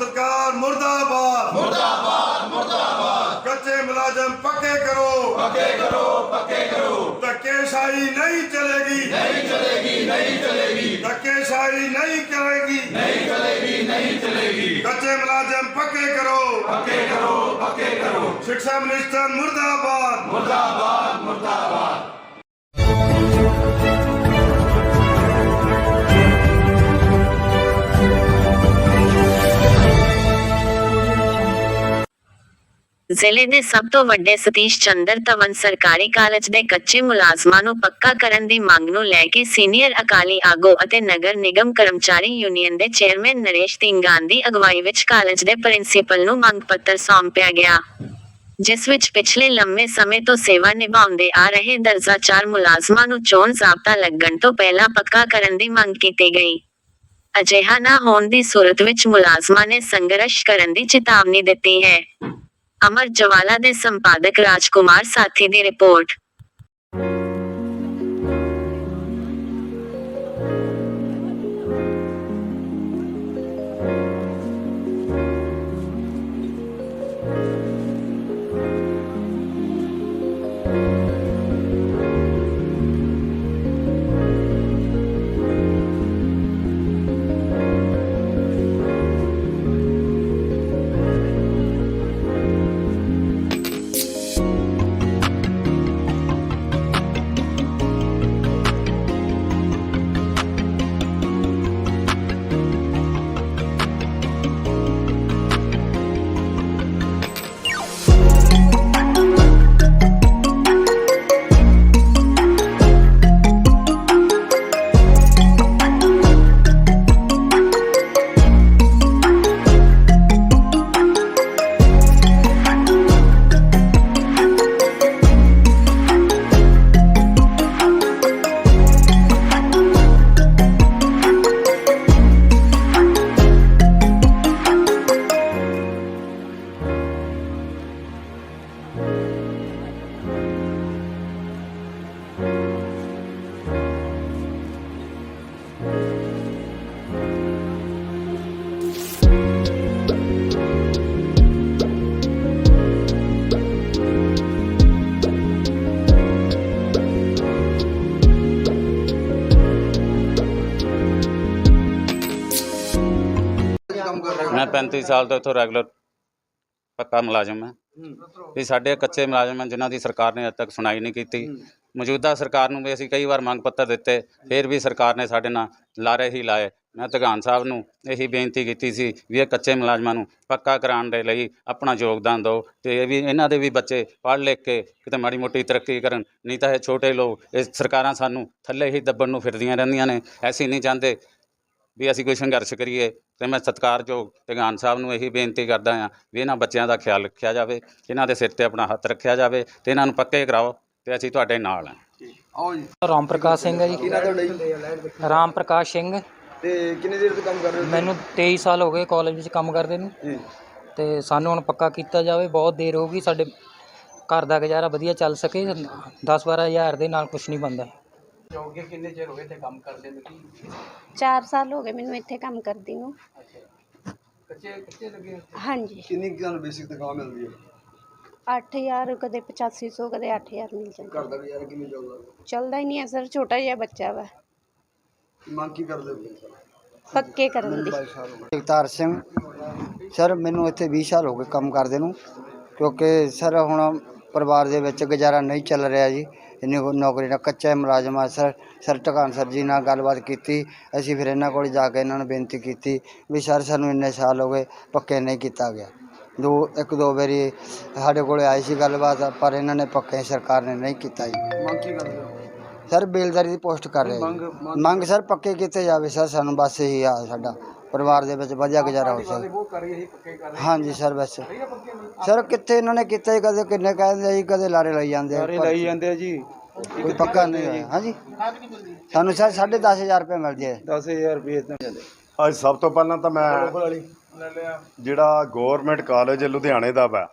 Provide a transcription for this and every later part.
ਸਰਕਾਰ ਮੁਰਦਾਬਾਦ। ਮੁਰਦਾਬਾਦ ਮੁਰਦਾਬਾਦ। ਕੱਚੇ ਮੁਲਾਜ਼ਮ ਪੱਕੇ ਕਰੋ। ਪੱਕੇ ਕਰੋ ਪੱਕੇ ਕਰੋ। ਧੱਕੇਸ਼ਾਹੀ ਨਹੀਂ ਚਲੇਗੀ। ਨਹੀਂ ਚਲੇਗੀ ਨਹੀਂ ਚਲੇਗੀ। ਧੱਕੇਸ਼ਾਹੀ ਨਹੀਂ ਚਲੇਗੀ ਨਹੀਂ ਚਲੇਗੀ ਨਹੀਂ ਚਲੇਗੀ। ਕੱਚੇ ਮੁਲਾਜ਼ਮ ਪੱਕੇ ਕਰੋ। ਪੱਕੇ ਕਰੋ ਪੱਕੇ ਕਰੋ। ਸਿੱਖਿਆ ਮਿਨਿਸਟਰ ਮੁਰਦਾਬਾਦ। ਜ਼ਿਲ੍ਹੇ ਦੇ ਸਭ ਤੋਂ ਵੱਡੇ ਸਤੀਸ਼ ਚੰਦਰ ਧਵਨ ਸਰਕਾਰੀ ਕਾਲਜ ਦੇ ਕੱਚੇ ਮੁਲਾਜ਼ਮਾਂ ਨੂੰ ਪੱਕਾ ਕਰਨ ਦੀ ਮੰਗ ਨੂੰ ਲੈ ਕੇ ਸੀਨੀਅਰ ਅਕਾਲੀ ਆਗੂ ਅਤੇ ਨਗਰ ਨਿਗਮ ਕਰਮਚਾਰੀ ਯੂਨੀਅਨ ਦੇ ਚੇਅਰਮੈਨ ਨਰੇਸ਼ ਤਿੰਗਾਂ ਦੀ ਅਗਵਾਈ ਵਿੱਚ ਕਾਲਜ ਦੇ ਪ੍ਰਿੰਸੀਪਲ ਨੂੰ ਮੰਗ ਪੱਤਰ ਸੌਂਪਿਆ ਗਿਆ। ਜਿਸ ਵਿੱਚ ਪਿਛਲੇ ਲੰਮੇ ਸਮੇਂ ਤੋਂ ਸੇਵਾ ਨਿਭਾਉਂਦੇ ਆ ਰਹੇ ਦਰਜਾ 4 ਮੁਲਾਜ਼ਮਾਂ ਨੂੰ ਚੋਣ ਜ਼ਾਬਤਾ ਲੱਗਣ ਤੋਂ ਪਹਿਲਾਂ ਪੱਕਾ ਕਰਨ ਦੀ ਮੰਗ ਕੀਤੀ ਗਈ। ਅਜਿਹਾ ਨਾ ਹੋਣ ਦੀ ਸੂਰਤ ਵਿੱਚ ਮੁਲਾਜ਼ਮਾਂ ਨੇ ਸੰਘਰਸ਼ ਕਰਨ ਦੀ ਚੇਤਾਵਨੀ ਦਿੱਤੀ ਹੈ। ਅਮਰ ਜਵਾਲਾ ਦੇ ਸੰਪਾਦਕ ਰਾਜਕੁਮਾਰ ਸਾਥੀ ਦੀ ਰਿਪੋਰਟ। 35 ਸਾਲ ਤੋਂ ਇੱਥੋਂ ਰੈਗੂਲਰ ਪੱਕਾ ਮੁਲਾਜ਼ਮ ਹਾਂ। ਵੀ ਸਾਡੇ ਕੱਚੇ ਮੁਲਾਜ਼ਮ ਹਨ ਜਿਨ੍ਹਾਂ ਦੀ ਸਰਕਾਰ ਨੇ ਅਜੇ ਤੱਕ ਸੁਣਾਈ ਨਹੀਂ ਕੀਤੀ। ਮੌਜੂਦਾ ਸਰਕਾਰ ਨੂੰ ਵੀ ਅਸੀਂ ਕਈ ਵਾਰ ਮੰਗ ਪੱਤਰ ਦਿੱਤੇ ਫਿਰ ਵੀ ਸਰਕਾਰ ਨੇ ਸਾਡੇ ਨਾਲ ਲਾਰੇ ਹੀ ਲਾਏ। ਮੈਂ ਧਗਾਨ ਸਾਹਿਬ ਨੂੰ ਇਹੀ ਬੇਨਤੀ ਕੀਤੀ ਸੀ ਵੀ ਇਹ ਕੱਚੇ ਮੁਲਾਜ਼ਮਾਂ ਨੂੰ ਪੱਕਾ ਕਰਾਉਣ ਦੇ ਲਈ ਆਪਣਾ ਯੋਗਦਾਨ ਦਿਓ ਤੇ ਇਹ ਵੀ ਇਹਨਾਂ ਦੇ ਵੀ ਬੱਚੇ ਪੜ੍ਹ ਲਿਖ ਕੇ ਕਿਤੇ ਮਾੜੀ ਮੋਟੀ ਤਰੱਕੀ ਕਰਨ ਨਹੀਂ ਤਾਂ ਇਹ ਛੋਟੇ ਲੋਕ ਇਹ ਸਰਕਾਰਾਂ ਸਾਨੂੰ ਥੱਲੇ ਹੀ ਦੱਬਣ ਨੂੰ ਫਿਰਦੀਆਂ ਰਹਿੰਦੀਆਂ ਨੇ ਐਸੀ ਨਹੀਂ ਚਾਹੁੰਦੇ। ਵੀ ਅਸੀਂ ਕੋਈ ਸੰਘਰਸ਼ ਕਰੀਏ ਤੇ ਮੈਂ ਸਤਿਕਾਰਯੋਗ ਧਗਾਨ ਸਾਹਿਬ ਨੂੰ ਇਹੀ ਬੇਨਤੀ ਕਰਦਾ ਹਾਂ ਵੀ ਇਹਨਾਂ ਬੱਚਿਆਂ ਦਾ ਖਿਆਲ ਰੱਖਿਆ ਜਾਵੇ ਇਹਨਾਂ ਦੇ ਸਿਰ ਤੇ ਆਪਣਾ ਹੱਥ ਰੱਖਿਆ ਜਾਵੇ ਤੇ ਇਹਨਾਂ ਨੂੰ ਪੱਕੇ ਕਰਾਓ ਤੇ ਅਸੀਂ ਤੁਹਾਡੇ ਨਾਲ ਆਓ ਜੀ। ਰਾਮ ਪ੍ਰਕਾਸ਼ ਸਿੰਘ ਹੈ ਜੀ। ਕਿਹਨਾਂ ਤੁਹਾਡਾ ਜੀ? ਰਾਮ ਪ੍ਰਕਾਸ਼ ਸਿੰਘ। ਤੇ ਕਿੰਨੇ ਦੇਰ ਤੋਂ ਕੰਮ ਕਰ ਰਹੇ ਹੋ ਮੈਨੂੰ 23 ਸਾਲ ਹੋ ਗਏ ਕਾਲਜ ਵਿੱਚ ਕੰਮ ਕਰਦੇ ਨੂੰ। ਜੀ। ਤੇ ਸਾਨੂੰ ਹੁਣ ਪੱਕਾ ਕੀਤਾ ਜਾਵੇ ਬਹੁਤ ਦੇਰ ਹੋ ਗਈ ਸਾਡੇ ਘਰ ਦਾ ਗੁਜ਼ਾਰਾ ਵਧੀਆ ਚੱਲ ਸਕੇ 10 ਹਜ਼ਾਰ ਦੇ ਨਾਲ ਕੁਝ ਨਹੀਂ ਬਣਦਾ। ਜੋਗੇ ਕਿੰਨੇ ਚਿਰ ਹੋ ਗਏ ਤੇ ਕੰਮ ਕਰਦੇ ਨੂੰ? ਕੀ 4 ਸਾਲ ਹੋ ਗਏ ਮੈਨੂੰ ਇੱਥੇ ਕੰਮ ਕਰਦੀ ਨੂੰ। ਕੱਚੇ ਕੱਚੇ ਲੱਗੇ ਹੋ? ਹਾਂਜੀ। ਕਿੰਨੀ ਤੁਹਾਨੂੰ ਬੇਸਿਕ ਤਨਖਾਹ ਮਿਲਦੀ ਹੈ? 8000 ਕਦੇ 8500 ਕਦੇ 8000 ਮਿਲ ਜਾਂਦਾ। ਘਰ ਦਾ ਗੁਜ਼ਾਰਾ ਕਿਵੇਂ ਚੱਲਦਾ? ਚੱਲਦਾ ਹੀ ਨਹੀਂ ਹੈ ਸਰ ਛੋਟਾ ਜਿਹਾ ਬੱਚਾ ਵਾ। ਮੰਗ ਕੀ ਕਰਦੇ ਹੋ? ਪੱਕੇ ਕਰਨ ਦੀ। ਜਗਤਾਰ ਸਿੰਘ ਸਰ ਮੈਨੂੰ ਇੱਥੇ 20 ਸਾਲ ਹੋ ਗਏ ਕੰਮ ਕਰਦੇ ਨੂੰ। ਕਿਉਂਕਿ ਸਰ ਹੁਣ ਪਰਿਵਾਰ ਦੇ ਵਿੱਚ ਗੁਜ਼ਾਰਾ ਨਹੀਂ ਚੱਲ ਰਿਹਾ ਜੀ। ਇੰਨੀ ਕੁ ਨੌਕਰੀ ਦਾ ਕੱਚਾ ਮੁਲਾਜ਼ਮ ਆ। ਸਰ ਸਰ ਟਕਾਨ ਸਰ ਜੀ ਨਾਲ ਗੱਲਬਾਤ ਕੀਤੀ। ਅਸੀਂ ਫਿਰ ਇਹਨਾਂ ਕੋਲ ਜਾ ਕੇ ਇਹਨਾਂ ਨੂੰ ਬੇਨਤੀ ਕੀਤੀ ਵੀ ਸਰ ਸਾਨੂੰ ਇੰਨੇ ਸਾਲ ਹੋ ਗਏ ਪੱਕੇ ਨਹੀਂ ਕੀਤਾ ਗਿਆ। ਦੋ ਇੱਕ ਦੋ ਵਾਰੀ ਸਾਡੇ ਕੋਲ ਆਈ ਸੀ ਗੱਲਬਾਤ ਪਰ ਇਹਨਾਂ ਨੇ ਪੱਕੇ ਸਰਕਾਰ ਨੇ ਨਹੀਂ ਕੀਤਾ ਜੀ। ਮੰਗ ਕੀ ਕਰਦੇ ਹੋ? ਸਰ ਬੇਲਦਾਰੀ ਦੀ ਪੋਸਟ ਕਰ ਰਹੇ ਮੰਗ ਜੀ। ਮੰਗ ਸਰ ਪੱਕੇ ਕੀਤੇ ਜਾਵੇ ਸਰ ਸਾਨੂੰ ਬਸ ਇਹੀ ਆ ਸਾਡਾ। ਪਰਿਵਾਰ ਦੇ ਵਿੱਚ ਵਧੀਆ ਗੁਜ਼ਾਰਾ ਹੋ ਸਕੇ। ਉਹ ਕਰ ਰਹੀ ਪੱਕੇ ਕਰ ਹਾਂਜੀ ਸਰ ਬਸ। ਰਹੀ ਹੈ ਸਰ ਕਿੱਥੇ ਇਹਨਾਂ ਨੇ ਕੀਤਾ ਜੀ? ਕਦੇ ਕਿੰਨੇ ਕਹਿੰਦੇ ਆ ਜੀ ਕਦੇ ਲਾਰੇ ਲਈ ਜਾਂਦੇ ਆ? ਪਰ ਜਾਂਦੇ ਆ ਜੀ। ਕੋਈ ਪੱਕਾ ਨਹੀਂ ਹੋਇਆ। ਹਾਂਜੀ। ਸਾਨੂੰ ਸਰ 10500 ਰੁਪਏ ਮਿਲਦੀ ਹੈ 10000 ਰੁਪਏ ਤਾਂ ਜਾਂਦੇ ਅੱਜ ਸਭ ਤੋਂ ਪਹਿਲਾਂ ਤਾਂ ਮੈਂ ਵਾਲੀ ਜਿਹੜਾ ਗਵਰਨਮੈਂਟ ਕਾਲਜ ਲੁਧਿਆਣੇ ਦਾ ਵਾ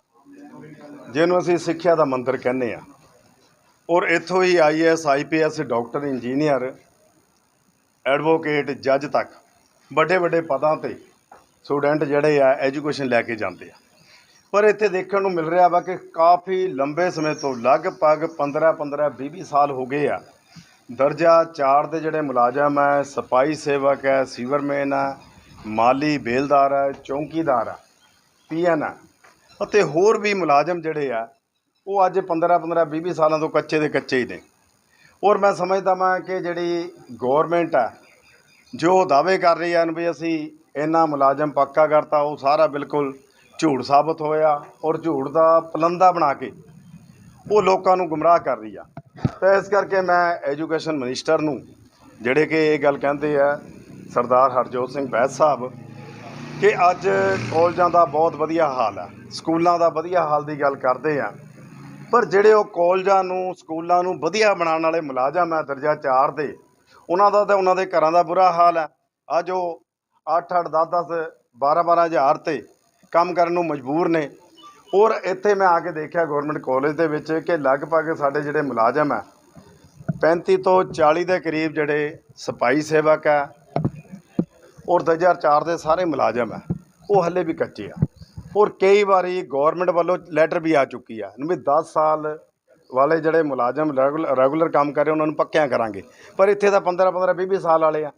ਜਿਹਨੂੰ ਅਸੀਂ ਸਿੱਖਿਆ ਦਾ ਮੰਦਿਰ ਕਹਿੰਦੇ ਆ ਔਰ ਇੱਥੋਂ ਹੀ IAS IPS doctor engineer advocate ਜੱਜ ਤੱਕ ਵੱਡੇ ਵੱਡੇ ਪਦਾਂ ਤੇ ਸਟੂਡੈਂਟ ਜਿਹੜੇ ਆ ਐਜੂਕੇਸ਼ਨ ਲੈ ਕੇ ਜਾਂਦੇ ਆ। ਪਰ ਇੱਥੇ ਦੇਖਣ ਨੂੰ ਮਿਲ ਰਿਹਾ ਵਾ ਕਿ ਕਾਫੀ ਲੰਬੇ ਸਮੇਂ ਤੋਂ ਲਗਭਗ 15 15 20 20 ਸਾਲ ਹੋ ਗਏ ਆ। ਦਰਜਾ 4 ਦੇ ਜਿਹੜੇ ਮੁਲਾਜ਼ਮ ਹੈ ਸਪਾਈ ਸੇਵਕ ਹੈ ਸੀਵਰਮੈਨ ਹੈ ਮਾਲੀ ਬੇਲਦਾਰ ਹੈ ਚੌਂਕੀਦਾਰ ਹੈ ਪੀਐਨ ਆ, ਅਤੇ ਹੋਰ ਵੀ ਮੁਲਾਜ਼ਮ ਜਿਹੜੇ ਆ, ਉਹ ਅੱਜ 15 15 20 20 ਸਾਲਾਂ ਤੋਂ ਕੱਚੇ ਦੇ ਕੱਚੇ ਹੀ ਨੇ। ਔਰ ਮੈਂ ਸਮਝਦਾ ਮੈਂ ਕਿ ਜਿਹੜੀ ਗਵਰਨਮੈਂਟ ਆ, ਜੋ ਦਾਅਵੇ ਕਰ ਰਹੀ ਹਨ ਵੀ ਅਸੀਂ ਇੰਨਾ ਮੁਲਾਜ਼ਮ ਪੱਕਾ ਕਰਤਾ, ਉਹ ਸਾਰਾ ਬਿਲਕੁਲ ਝੂਠ ਸਾਬਤ ਹੋਇਆ ਔਰ ਝੂਠ ਦਾ ਪਲੰਦਾ ਬਣਾ ਕੇ ਉਹ ਲੋਕਾਂ ਨੂੰ ਗੁੰਮਰਾਹ ਕਰ ਰਹੀ ਆ। ਤਾਂ ਇਸ ਕਰਕੇ ਮੈਂ ਐਜੂਕੇਸ਼ਨ ਮਿਨਿਸਟਰ ਨੂੰ ਜਿਹੜੇ ਕਿ ਇਹ ਗੱਲ ਕਹਿੰਦੇ ਆ, ਸਰਦਾਰ ਹਰਜੋਤ ਸਿੰਘ ਬੈਸ ਸਾਹਿਬ, ਕਿ ਅੱਜ ਕਾਲਜਾਂ ਦਾ ਬਹੁਤ ਵਧੀਆ ਹਾਲ ਹੈ ਸਕੂਲਾਂ ਦਾ ਵਧੀਆ ਹਾਲ ਦੀ ਗੱਲ ਕਰਦੇ ਆ। ਪਰ ਜਿਹੜੇ ਉਹ ਕਾਲਜਾਂ ਨੂੰ, ਸਕੂਲਾਂ ਨੂੰ ਵਧੀਆ ਬਣਾਉਣ ਵਾਲੇ ਮੁਲਾਜ਼ਮ ਹੈ ਦਰਜਾ 4 ਦੇ, ਉਹਨਾਂ ਦਾ ਤਾਂ ਉਹਨਾਂ ਦੇ ਘਰਾਂ ਦਾ ਬੁਰਾ ਹਾਲ ਹੈ ਅੱਜ ਉਹ 8 8 10 10 12 12 ਹਜ਼ਾਰ ਤੇ ਕੰਮ ਕਰਨ ਨੂੰ ਮਜਬੂਰ ਨੇ। ਔਰ ਇੱਥੇ ਮੈਂ ਆ ਕੇ ਦੇਖਿਆ ਗਵਰਨਮੈਂਟ ਕਾਲਜ ਦੇ ਵਿੱਚ ਕਿ ਲਗਭਗ ਸਾਡੇ ਜਿਹੜੇ ਮੁਲਾਜ਼ਮ ਹੈ 35 ਤੋਂ 40 ਦੇ ਕਰੀਬ ਜਿਹੜੇ ਸਪਾਈ ਸੇਵਕ ਹੈ ਔਰ 2004 ਦੇ ਸਾਰੇ ਮੁਲਾਜ਼ਮ ਹੈ ਉਹ ਹੱਲੇ ਵੀ ਕੱਚੇ ਆ। ਔਰ ਕਈ ਵਾਰੀ ਗਵਰਨਮੈਂਟ ਵੱਲੋਂ ਲੈਟਰ ਵੀ ਆ ਚੁੱਕੀ ਆ ਵੀ 10 ਸਾਲ ਵਾਲੇ ਜਿਹੜੇ ਮੁਲਾਜ਼ਮ ਰੈਗੂਲਰ ਰੈਗੂਲਰ ਕੰਮ ਕਰ ਰਹੇ, ਉਹਨਾਂ ਨੂੰ ਪੱਕਿਆਂ ਕਰਾਂਗੇ। ਪਰ ਇੱਥੇ ਤਾਂ 15 15 20 20 ਸਾਲ ਵਾਲੇ ਆ।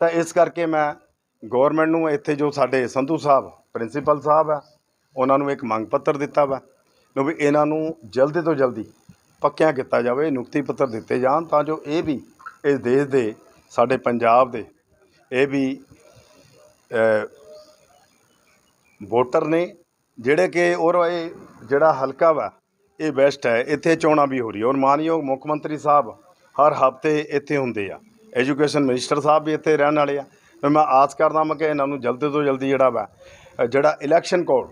ਤਾਂ ਇਸ ਕਰਕੇ ਮੈਂ ਗਵਰਨਮੈਂਟ ਨੂੰ ਇੱਥੇ ਜੋ ਸਾਡੇ ਸੰਧੂ ਸਾਹਿਬ ਪ੍ਰਿੰਸੀਪਲ ਸਾਹਿਬ ਆ, ਉਹਨਾਂ ਨੂੰ ਇੱਕ ਮੰਗ ਪੱਤਰ ਦਿੱਤਾ ਵਾ ਨੂੰ ਵੀ ਇਹਨਾਂ ਨੂੰ ਜਲਦੀ ਤੋਂ ਜਲਦੀ ਪੱਕਿਆਂ ਕੀਤਾ ਜਾਵੇ ਨਿਯੁਕਤੀ ਪੱਤਰ ਦਿੱਤੇ ਜਾਣ ਤਾਂ ਜੋ ਇਹ ਵੀ ਇਸ ਦੇਸ਼ ਦੇ, ਸਾਡੇ ਪੰਜਾਬ ਦੇ, ਇਹ ਵੀ ਵੋਟਰ ਨੇ ਜਿਹੜੇ ਕਿ ਔਰ ਇਹ ਜਿਹੜਾ ਹਲਕਾ ਵਾ, ਇਹ ਬੈਸਟ ਹੈ, ਇੱਥੇ ਚੋਣਾਂ ਵੀ ਹੋ ਰਹੀ ਔਰ ਮਾਨਯੋਗ ਮੁੱਖ ਮੰਤਰੀ ਸਾਹਿਬ ਹਰ ਹਫ਼ਤੇ ਇੱਥੇ ਹੁੰਦੇ ਆ। ਐਜੂਕੇਸ਼ਨ ਮਿਨਿਸਟਰ ਸਾਹਿਬ ਵੀ ਇੱਥੇ ਰਹਿਣ ਵਾਲੇ ਆ। ਮੈਂ ਆਸ ਕਰਦਾ ਮੈਂ ਕਿ ਇਹਨਾਂ ਨੂੰ ਜਲਦੀ ਤੋਂ ਜਲਦੀ ਜਿਹੜਾ ਵਾ ਜਿਹੜਾ ਇਲੈਕਸ਼ਨ ਕੋਡ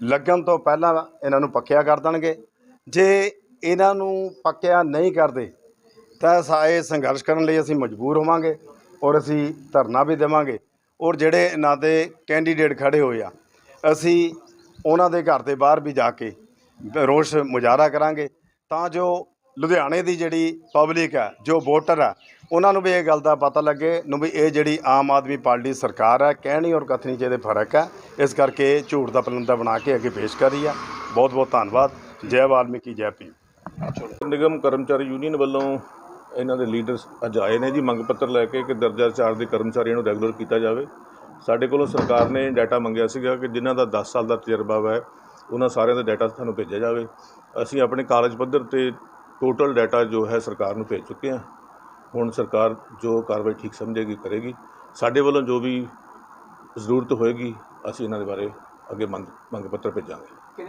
ਲੱਗਣ ਤੋਂ ਪਹਿਲਾਂ ਇਹਨਾਂ ਨੂੰ ਪੱਕਿਆ ਕਰ ਦੇਣਗੇ। ਜੇ ਇਹਨਾਂ ਨੂੰ ਪੱਕਿਆ ਨਹੀਂ ਕਰਦੇ, ਤਾਂ ਸਾਏ ਸੰਘਰਸ਼ ਕਰਨ ਲਈ ਅਸੀਂ ਮਜਬੂਰ ਹੋਵਾਂਗੇ ਔਰ ਅਸੀਂ ਧਰਨਾ ਵੀ ਦੇਵਾਂਗੇ। ਔਰ ਜਿਹੜੇ ਇਹਨਾਂ ਦੇ ਕੈਂਡੀਡੇਟ ਖੜੇ ਹੋਏ ਆ, ਅਸੀਂ ਉਹਨਾਂ ਦੇ ਘਰ ਦੇ ਬਾਹਰ ਵੀ ਜਾ ਕੇ ਰੋਸ ਮੁਜ਼ਾਹਰਾ ਕਰਾਂਗੇ। ਤਾਂ ਜੋ ਲੁਧਿਆਣੇ ਦੀ ਜਿਹੜੀ ਪਬਲਿਕ ਹੈ ਜੋ ਵੋਟਰ ਹੈ ਉਹਨਾਂ ਨੂੰ ਵੀ ਇਹ ਗੱਲ ਦਾ ਪਤਾ ਲੱਗੇ ਨੂੰ ਵੀ ਇਹ ਜਿਹੜੀ ਆਮ ਆਦਮੀ ਪਾਰਟੀ ਸਰਕਾਰ ਹੈ, ਕਹਿਣੀ ਔਰ ਕਥਨੀ 'ਚ ਇਹਦੇ ਫ਼ਰਕ ਹੈ। ਇਸ ਕਰਕੇ ਝੂਠ ਦਾ ਪਲੰਦਾ ਬਣਾ ਕੇ ਅੱਗੇ ਪੇਸ਼ ਕਰ ਰਹੀ ਆ ਬਹੁਤ ਬਹੁਤ ਧੰਨਵਾਦ। ਜੈ ਵਾਲਮੀਕੀ, ਜੈ ਭੀਮ। ਨਿਗਮ ਕਰਮਚਾਰੀ ਯੂਨੀਅਨ ਵੱਲੋਂ ਇਹਨਾਂ ਦੇ ਲੀਡਰਸ ਅੱਜ ਆਏ ਨੇ ਜੀ, ਮੰਗ ਪੱਤਰ ਲੈ ਕੇ ਕਿ ਦਰਜਾ 4 ਦੇ ਕਰਮਚਾਰੀਆਂ ਨੂੰ ਰੈਗੂਲਰ ਕੀਤਾ ਜਾਵੇ। ਸਾਡੇ ਕੋਲੋਂ ਸਰਕਾਰ ਨੇ ਡਾਟਾ ਮੰਗਿਆ ਸੀਗਾ ਕਿ ਜਿਨ੍ਹਾਂ ਦਾ 10 ਸਾਲ ਦਾ ਤਜਰਬਾ ਹੈ ਉਹਨਾਂ ਸਾਰਿਆਂ ਦਾ ਡਾਟਾ ਤੁਹਾਨੂੰ ਭੇਜਿਆ ਜਾਵੇ। ਅਸੀਂ ਆਪਣੇ ਕਾਲਜ ਪੱਧਰ ਤੇ ਟੋਟਲ ਡਾਟਾ ਜੋ ਹੈ ਸਰਕਾਰ ਨੂੰ ਭੇਜ ਚੁੱਕੇ ਹਾਂ। ਹੁਣ ਸਰਕਾਰ ਜੋ ਕਾਰਵਾਈ ਠੀਕ ਸਮਝੇਗੀ, ਕਰੇਗੀ। ਸਾਡੇ ਵੱਲੋਂ ਜੋ ਵੀ ਜ਼ਰੂਰਤ ਹੋਏਗੀ, ਅਸੀਂ ਇਹਨਾਂ ਦੇ ਬਾਰੇ ਅੱਗੇ ਮੰਗ ਮੰਗ ਪੱਤਰ ਭੇਜਾਂਗੇ।